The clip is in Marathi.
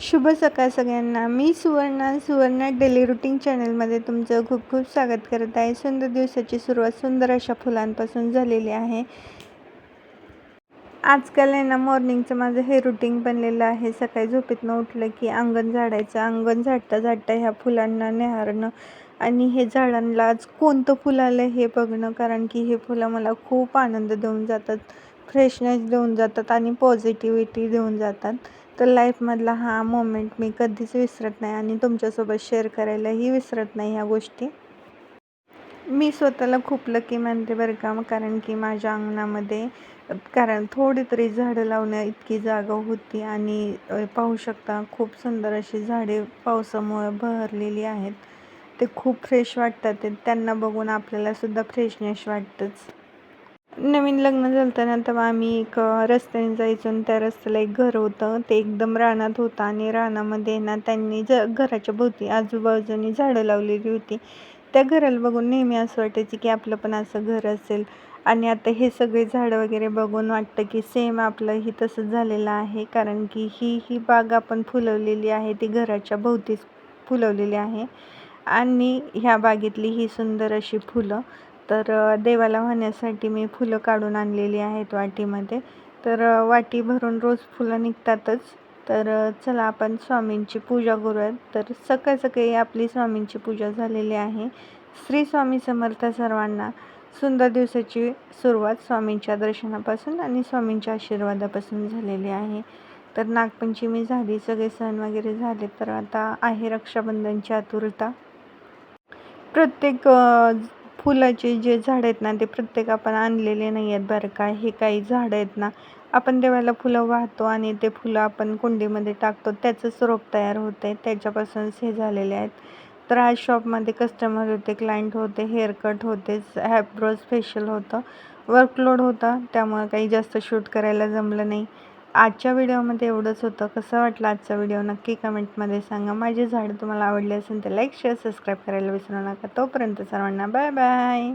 शुभ सकाळ सगळ्यांना. मी सुवर्णा सुवर्णा डेली रुटीन चॅनलमध्ये तुमचं खूप खूप स्वागत करत आहे. सुंदर दिवसाची सुरुवात सुंदर अशा फुलांपासून झालेली आहे. आजकाल आहे ना मॉर्निंगचं माझं हे रुटीन बनलेलं आहे. सकाळी झोपेतनं उठलं की अंगण झाडायचं. अंगण झाडता झाडता ह्या फुलांना निहारणं आणि हे झाडांना आज कोणतं फुल आलं हे बघणं कारण की हे फुलं मला खूप आनंद देऊन जातात फ्रेशनेस देऊन जातात आणि पॉझिटिव्हिटी देऊन जातात. तर लाईफमधला हा मोमेंट मी कधीच विसरत नाही आणि तुमच्यासोबत शेअर करायलाही विसरत नाही ह्या गोष्टी. मी स्वतःला खूप लकी मानते बरं का कारण की माझ्या अंगणामध्ये कारण थोडी तरी झाडं लावण्या इतकी जागा होती आणि पाहू शकता खूप सुंदर अशी झाडे पावसामुळे बहरलेली आहेत. ते खूप फ्रेश वाटतात त्यांना बघून आपल्यालासुद्धा फ्रेशनेस वाटतंच. नवीन लग्न झालं ना तेव्हा आम्ही एक रस्त्याने जायचो आणि त्या रस्त्याला एक घर होतं. ते एकदम रानात होतं आणि रानामध्ये ना त्यांनी ज घराच्या भोवती आजूबाजूनी झाडं लावलेली होती. त्या घराला बघून नेहमी असं वाटायचं की आपलं पण असं घर असेल. आणि आता हे सगळे झाडं वगैरे बघून वाटतं की सेम आपलंही तसंच झालेलं आहे. कारण की ही ही बाग आपण फुलवलेली आहे ती घराच्या भोवतीच फुलवलेली आहे. आणि ह्या बागेतली ही सुंदर अशी फुलं तर देवाला वाहण्यासाठी मी फुलं काढून आणलेली आहेत वाटीमध्ये. तर वाटी भरून रोज फुलं निघतातच. तर चला आपण स्वामींची पूजा करूयात. तर सकाळ सकाळी आपली स्वामींची पूजा झालेली आहे. श्री स्वामी समर्थ सर्वांना सुंदर दिवसाची सुरुवात स्वामींच्या दर्शनापासून आणि स्वामींच्या आशीर्वादापासून झालेली आहे. तर नागपंचमी झाली सगळे सण वगैरे झाले तर आता आहे रक्षाबंधनची आतुरता. प्रत्येक फुलाचे जे झाड आहेत ना ते प्रत्येक आपण आणलेले नाही आहेत बरं का. हे काही झाडं आहेत ना आपण देवाला फुलं वाहतो आणि ते फुलं आपण कुंडीमध्ये टाकतो. त्याचंच रोप तयार होतं आहे त्याच्यापासूनच हे झालेले आहेत. तर आज शॉपमध्ये कस्टमर होते क्लायंट होते हेअरकट होते हॅब्रोज फेशियल होतं वर्कलोड होता. त्यामुळं काही जास्त शूट करायला जमलं नाही. आजच्या व्हिडिओमध्ये एवढंच होतं. कसं वाटलं आजचा व्हिडिओ? नक्की कमेंटमध्ये सांगा. माझे झाड तुम्हाला आवडले असेल तर लाईक शेअर सबस्क्राईब करायला विसरू नका. तोपर्यंत सर्वांना बाय बाय.